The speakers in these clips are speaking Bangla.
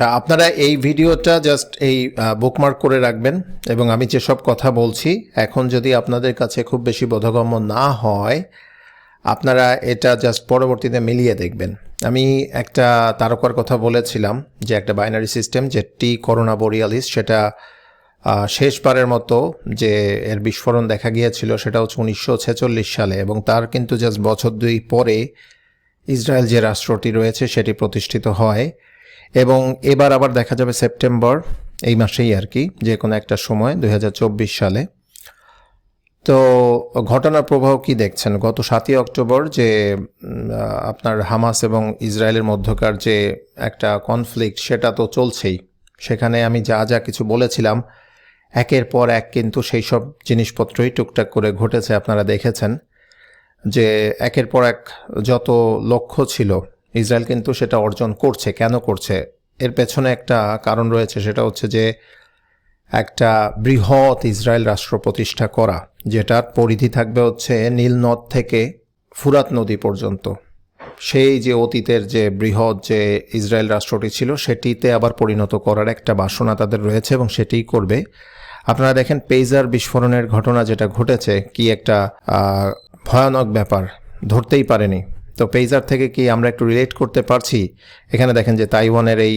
আপনারা এই ভিডিওটা জাস্ট এই বুকমার্ক করে রাখবেন এবং আমি যেসব কথা বলছি, এখন যদি আপনাদের কাছে খুব বেশি বোধগম্য না হয়, আপনারা এটা জাস্ট পরবর্তীতে মিলিয়ে দেখবেন। আমি একটা তারকার কথা বলেছিলাম যে একটা বাইনারি সিস্টেম যে টি করোনা বোরিয়ালিস সেটা শেষবারের মতো যে এর বিস্ফোরণ দেখা গিয়েছিল, সেটা হচ্ছে উনিশশো ছেচল্লিশ সালে এবং তার কিন্তু জাস্ট বছর দুই পরে ইসরায়েল যে রাষ্ট্রটি রয়েছে, সেটি প্রতিষ্ঠিত হয়। এবং এবার আবার দেখা যাবে সেপ্টেম্বর এই মাসেই আর কি, যে কোনো একটা সময় দু হাজার চব্বিশ সালে। তো ঘটনার প্রবাহ কি দেখছেন? গত সাতই অক্টোবর যে আপনার হামাস এবং ইসরায়েলের মধ্যকার যে একটা কনফ্লিক্ট সেটা তো চলছেই। সেখানে আমি যা যা কিছু বলেছিলাম, একের পর এক কিন্তু সেই সব জিনিসপত্রই টুকটাক করে ঘটেছে, আপনারা দেখেছেন। যে একের পর এক যত লক্ষ্য ছিল ইসরায়েল কিন্তু সেটা অর্জন করছে। কেন করছে? এর পেছনে একটা কারণ রয়েছে, সেটা হচ্ছে যে একটা বৃহৎ ইসরায়েল রাষ্ট্র প্রতিষ্ঠা করা, যেটার পরিধি থাকবে হচ্ছে নীল নদ থেকে ফুরাত নদী পর্যন্ত। সেই যে অতীতের যে বৃহৎ যে ইসরায়েল রাষ্ট্রটি ছিল, সেটিতে আবার পরিণত করার একটা বাসনা তাদের রয়েছে এবং সেটিই করবে। আপনারা দেখেন পেজার বিস্ফোরণের ঘটনা যেটা ঘটেছে, কি একটা ভয়ানক ব্যাপার, ধরতেই পারেনি। তো পেজার থেকে কি আমরা একটু রিলেট করতে পারছি? এখানে দেখেন যে তাইওয়ানের এই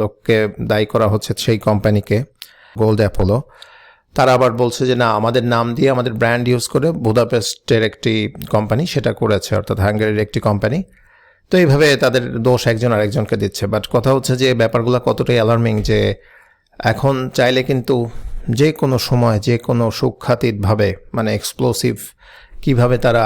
লোককে দায়ী করা হচ্ছে সেই কোম্পানিকে গোল্ড অ্যাপোলো তারা আবার বলছে যে না, আমাদের নাম দিয়ে আমাদের ব্র্যান্ড ইউজ করে বুদাপেস্টের একটি কোম্পানি সেটা করেছে, অর্থাৎ হাঙ্গেরির একটি কোম্পানি তো এইভাবে তাদের দোষ একজন আরেকজনকে দিচ্ছে। বাট কথা হচ্ছে যে ব্যাপারগুলো কতটাই অ্যালার্মিং যে এখন চাইলে কিন্তু যে কোনো সময়, যে কোনো সুখ্যাতিতভাবে মানে এক্সপ্লোসিভ কীভাবে তারা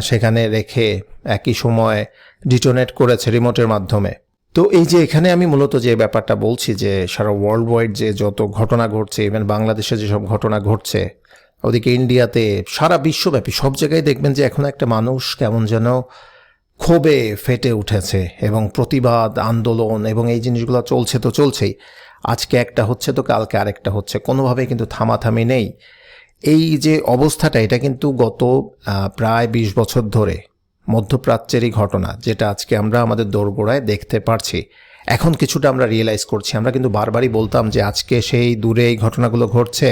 সেখানে রেখে একই সময় ডিটোনেট করেছে রিমোটের মাধ্যমে। তো এই যে এখানে আমি মূলত যে ব্যাপারটা বলছি যে সারা ওয়ার্ল্ড ওয়াইড যে যত ঘটনা ঘটছে ইভেন বাংলাদেশে যেসব ঘটনা ঘটছে, ওদিকে ইন্ডিয়াতে সারা বিশ্বব্যাপী সব জায়গায় দেখবেন যে এখন একটা মানুষ কেমন যেন ক্ষোভে ফেটে উঠেছে এবং প্রতিবাদ, আন্দোলন এবং এই জিনিসগুলো চলছে তো চলছেই। আজকে একটা হচ্ছে তো কালকে আরেকটা হচ্ছে। কোনোভাবেই কিন্তু থামাথামি নেই। এই যে অবস্থাটা, এটা কিন্তু গত প্রায় বিশ বছর ধরে মধ্যপ্রাচ্যেরই ঘটনা, যেটা আজকে আমরা আমাদের দোরগোড়ায় দেখতে পারছি। এখন কিছুটা আমরা রিয়েলাইজ করছি। আমরা কিন্তু বারবারই বলতাম যে আজকে সেই দূরে এই ঘটনাগুলো ঘটছে।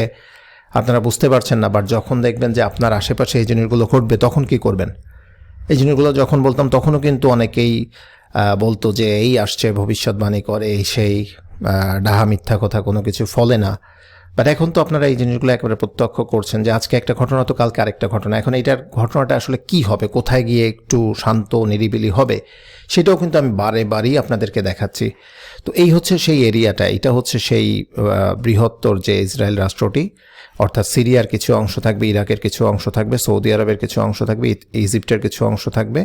আপনারা বুঝতে পারছেন না বাট যখন দেখবেন যে আপনার আশেপাশে এই জিনিসগুলো ঘটবে, তখন কি করবেন? এই জিনিসগুলো যখন বলতাম, তখনও কিন্তু অনেকেই বলতো যে এই আসছে ভবিষ্যৎবাণী করে সেই ডাহা মিথ্যা কথা কোনো কিছু ফলে না। বাট এখন তো আপনারা এই জিনিসগুলো একেবারে প্রত্যক্ষ করছেন যে আজকে একটা ঘটনা তো কালকে আরেকটা ঘটনা। এখন এইটার ঘটনাটা আসলে কি হবে? কোথায় গিয়ে একটু শান্ত, নিরিবিলি হবে? সেটাও কিন্তু আমি বারে বারেই আপনাদেরকে দেখাচ্ছি। তো এই হচ্ছে সেই এরিয়াটা। এটা হচ্ছে সেই বৃহত্তর যে ইসরায়েল রাষ্ট্রটি, অর্থাৎ সিরিয়ার কিছু অংশ থাকবে, ইরাকের কিছু অংশ থাকবে, সৌদি আরবের কিছু অংশ থাকবে ইজিপ্টের কিছু অংশ থাকবে,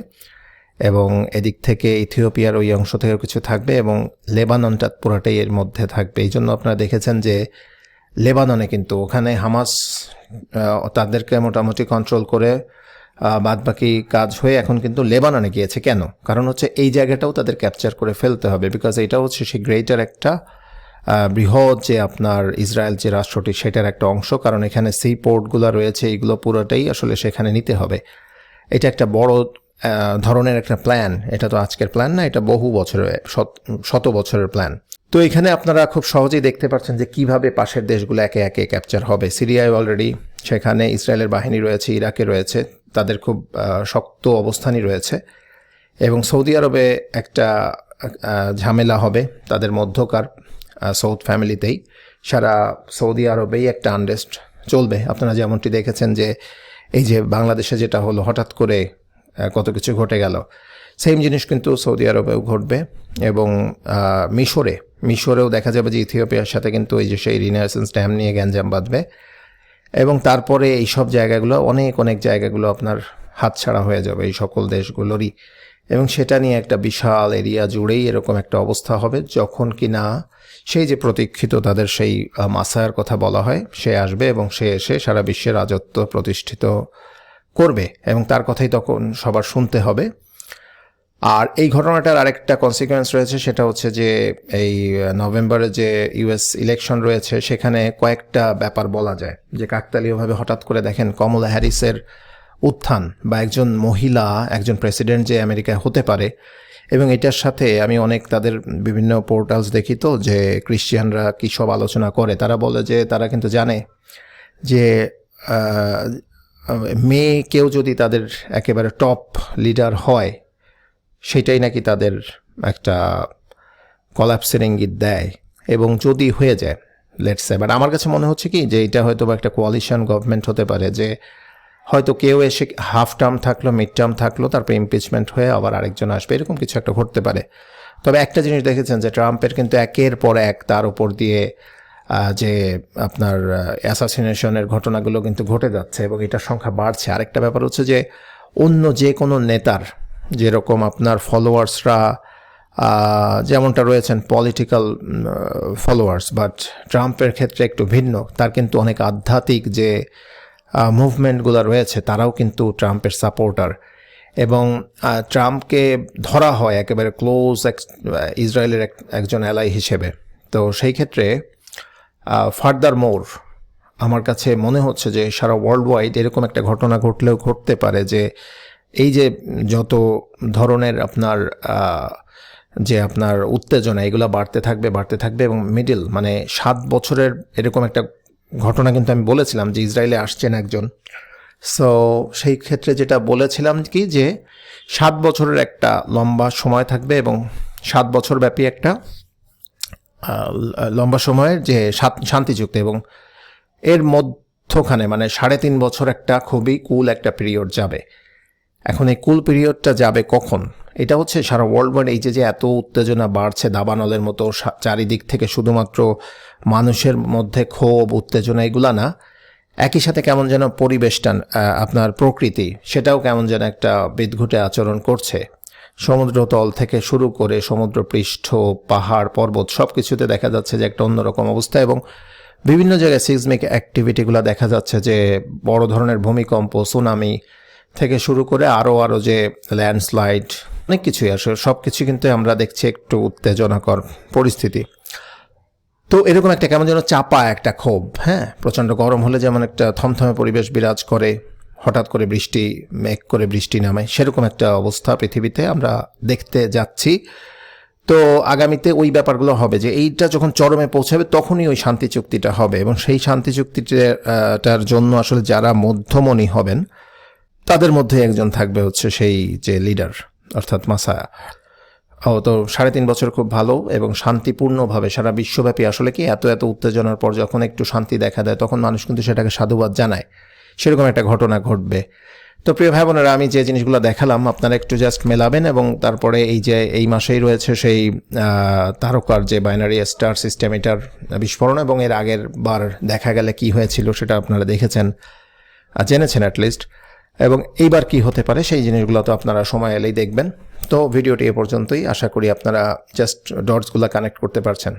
এবং এদিক থেকে ইথিওপিয়ার ওই অংশ থেকেও কিছু থাকবে, এবং লেবাননটা পুরাটাই এর মধ্যে থাকবে। এই জন্য আপনারা দেখেছেন যে লেবাননে কিন্তু ওখানে হামাস তাদেরকে মোটামুটি কন্ট্রোল করে বাদ বাকি কাজ হয়ে এখন কিন্তু লেবাননে গিয়েছে। কেন? কারণ হচ্ছে এই জায়গাটাও তাদের ক্যাপচার করে ফেলতে হবে বিকজ এটা হচ্ছে সেই গ্রেটার একটা বৃহৎ যে আপনার ইসরায়েল যে রাষ্ট্রটি, সেটার একটা অংশ। কারণ এখানে সি পোর্টগুলো রয়েছে এইগুলো পুরোটাই আসলে সেখানে নিতে হবে। এটা একটা বড় ধরনের একটা প্ল্যান এটা তো আজকের প্ল্যান না, এটা বহু বছরের, শত বছরের প্ল্যান তো এখানে আপনারা খুব সহজেই দেখতে পাচ্ছেন যে কীভাবে পাশের দেশগুলো একে একে ক্যাপচার হবে। সিরিয়ায় অলরেডি সেখানে ইসরায়েলের বাহিনী রয়েছে, ইরাকে রয়েছে, তাদের খুব শক্ত অবস্থানই রয়েছে। এবং সৌদি আরবে একটা ঝামেলা হবে তাদের মধ্যকার সৌদ ফ্যামিলিতেই সারা সৌদি আরবেই একটা আনরেস্ট চলবে। আপনারা যেমনটি দেখেছেন যে এই যে বাংলাদেশে যেটা হলো, হঠাৎ করে কত কিছু ঘটে গেল। সেম জিনিস কিন্তু সৌদি আরবেও ঘটবে এবং মিশরে মিশরেও দেখা যাবে যে ইথিওপিয়ার সাথে কিন্তু এই যে সেই রিনারেসেন্স ড্যাম নিয়ে গ্যাঞ্জাম বাঁধবে। এবং তারপরে এই সব জায়গাগুলো, অনেক অনেক জায়গাগুলো আপনার হাতছাড়া হয়ে যাবে এই সকল দেশগুলোরই। এবং সেটা নিয়ে একটা বিশাল এরিয়া জুড়েই এরকম একটা অবস্থা হবে, যখন কি না সেই যে প্রতীক্ষিত তাদের সেই মাসায়ার কথা বলা হয়, সে আসবে এবং সে এসে সারা বিশ্বের রাজত্ব প্রতিষ্ঠিত করবে। এবং তার কথাই তখন সবার শুনতে হবে। আর এই ঘটনাটার আরেকটা কনসিকুয়েন্স রয়েছে, সেটা হচ্ছে যে এই নভেম্বরে যে ইউএস ইলেকশন রয়েছে, সেখানে কয়েকটা ব্যাপার বলা যায়। যে কাকতালীয়ভাবে হঠাৎ করে দেখেন কমলা হ্যারিসের উত্থান বা একজন মহিলা, একজন প্রেসিডেন্ট যে আমেরিকায় হতে পারে, এবং এটার সাথে আমি অনেক তাদের বিভিন্ন পোর্টালস দেখি তো, যে ক্রিশ্চিয়ানরা কী সব আলোচনা করে। তারা বলে যে, তারা কিন্তু জানে যে মেয়ে কেউ যদি তাদের একেবারে টপ লিডার হয় সেটাই নাকি তাদের একটা কলাপসের ইঙ্গিত দেয় এবং যদি হয়ে যায় লেটস বাট আমার কাছে মনে হচ্ছে কি যে এটা হয়তো একটা কোয়ালিশন গভর্নমেন্ট হতে পারে যে হয়তো কেউ এসে হাফ টার্ম থাকল মিড টার্ম থাকল, তারপর ইমপিচমেন্ট হয়ে আবার আরেকজন আসবে, এরকম কিছু একটা ঘটতে পারে। তবে একটা জিনিস দেখেছেন যে ট্রাম্পের কিন্তু একের পর এক তার উপর দিয়ে যে আপনার অ্যাসাসিনেশনের ঘটনাগুলো কিন্তু ঘটে যাচ্ছে এবং এটার সংখ্যা বাড়ছে। আরেকটা ব্যাপার হচ্ছে যে অন্য যে কোনো নেতার যেরকম আপনার ফলোয়ার্সরা যেমনটা রয়েছেন পলিটিক্যাল ফলোয়ার্স বাট ট্রাম্পের ক্ষেত্রে একটু ভিন্ন। তার কিন্তু অনেক আধ্যাত্মিক যে মুভমেন্টগুলো রয়েছে, তারাও কিন্তু ট্রাম্পের সাপোর্টার এবং ট্রাম্পকে ধরা হয় একেবারে ক্লোজ এক, ইসরায়েলের এক- একজন অ্যালাই হিসেবে। তো সেই ক্ষেত্রে ফার্দার মোর আমার কাছে মনে হচ্ছে যে, সারা ওয়ার্ল্ড ওয়াইড এরকম একটা ঘটনা ঘটলেও ঘটতে পারে যে এই যে যত ধরনের আপনার যে আপনার উত্তেজনা, এগুলো বাড়তে থাকবে বাড়তে থাকবে এবং মিডিল মানে সাত বছরের এরকম একটা ঘটনা কিন্তু আমি বলেছিলাম যে ইসরায়েলে আসছেন একজন। সো সেই ক্ষেত্রে যেটা বলেছিলাম কি যে সাত বছরের একটা লম্বা সময় থাকবে এবং সাত বছর ব্যাপী একটা লম্বা সময়ের যে শাত- শান্তি চুক্তি এবং এর মধ্যখানে মানে সাড়ে তিন বছর একটা খুবই কুল একটা পিরিয়ড যাবে। এখন এই কুল পিরিয়ডটা যাবে কখন? এটা হচ্ছে সারা ওয়ার্ল্ড ওয়াইড এই যে যে এত উত্তেজনা বাড়ছে দাবানলের মতো চারিদিক থেকে শুধুমাত্র মানুষের মধ্যে ক্ষোভ, উত্তেজনা এগুলা না, একই সাথে কেমন যেন পরিবেশটা আপনার প্রকৃতি, সেটাও কেমন যেন একটা বিদঘুটে আচরণ করছে। সমুদ্রতল থেকে শুরু করে সমুদ্র পৃষ্ঠ পাহাড়, পর্বত সব কিছুতে দেখা যাচ্ছে যে একটা অন্যরকম অবস্থা এবং বিভিন্ন জায়গায় সিজমিক অ্যাক্টিভিটিগুলো দেখা যাচ্ছে যে বড় ধরনের ভূমিকম্প সুনামি থেকে শুরু করে আরও আরও যে ল্যান্ডস্লাইড, অনেক কিছুই আসলে সব কিছু কিন্তু আমরা দেখছি একটু উত্তেজনাকর পরিস্থিতি। তো এরকম একটা কেমন যেন চাপা একটা ক্ষোভ হ্যাঁ? প্রচণ্ড গরম হলে যেমন একটা থমথমে পরিবেশ বিরাজ করে, হঠাৎ করে বৃষ্টি, মেঘ করে বৃষ্টি নামে, সেরকম একটা অবস্থা পৃথিবীতে আমরা দেখতে যাচ্ছি। তো আগামীতে ওই ব্যাপারগুলো হবে যে এইটা যখন চরমে পৌঁছাবে, তখনই ওই শান্তি চুক্তিটা হবে এবং সেই শান্তি চুক্তিটার জন্য আসলে যারা মধ্যমণি হবেন তাদের মধ্যে একজন থাকবে হচ্ছে সেই যে লিডার অর্থাৎ মাসায়া। তো সাড়ে তিন বছর খুব ভালো এবং শান্তিপূর্ণভাবে সারা বিশ্বব্যাপী আসলে কি এত এত উত্তেজনার পর যখন একটু শান্তি দেখা দেয়, তখন মানুষ কিন্তু সেটাকে সাধুবাদ জানায়। সেরকম একটা ঘটনা ঘটবে। তো প্রিয় ভাই বোনেরা আমি যে জিনিসগুলো দেখালাম, আপনারা একটু জাস্ট মেলাবেন এবং তারপরে এই যে এই মাসেই রয়েছে সেই তারকার যে বাইনারি স্টার সিস্টেম এটার বিস্ফোরণ এবং এর আগের বার দেখা গেলে কি হয়েছিল সেটা আপনারা দেখেছেন জেনেছেন অ্যাটলিস্ট এবং এইবার কি হতে পারে সেই জিনিসগুলো তো আপনারা সময় এলেই দেখবেন। তো ভিডিওটি এ পর্যন্তই। আশা করি আপনারা জাস্ট ডটসগুলো কানেক্ট করতে পারছেন।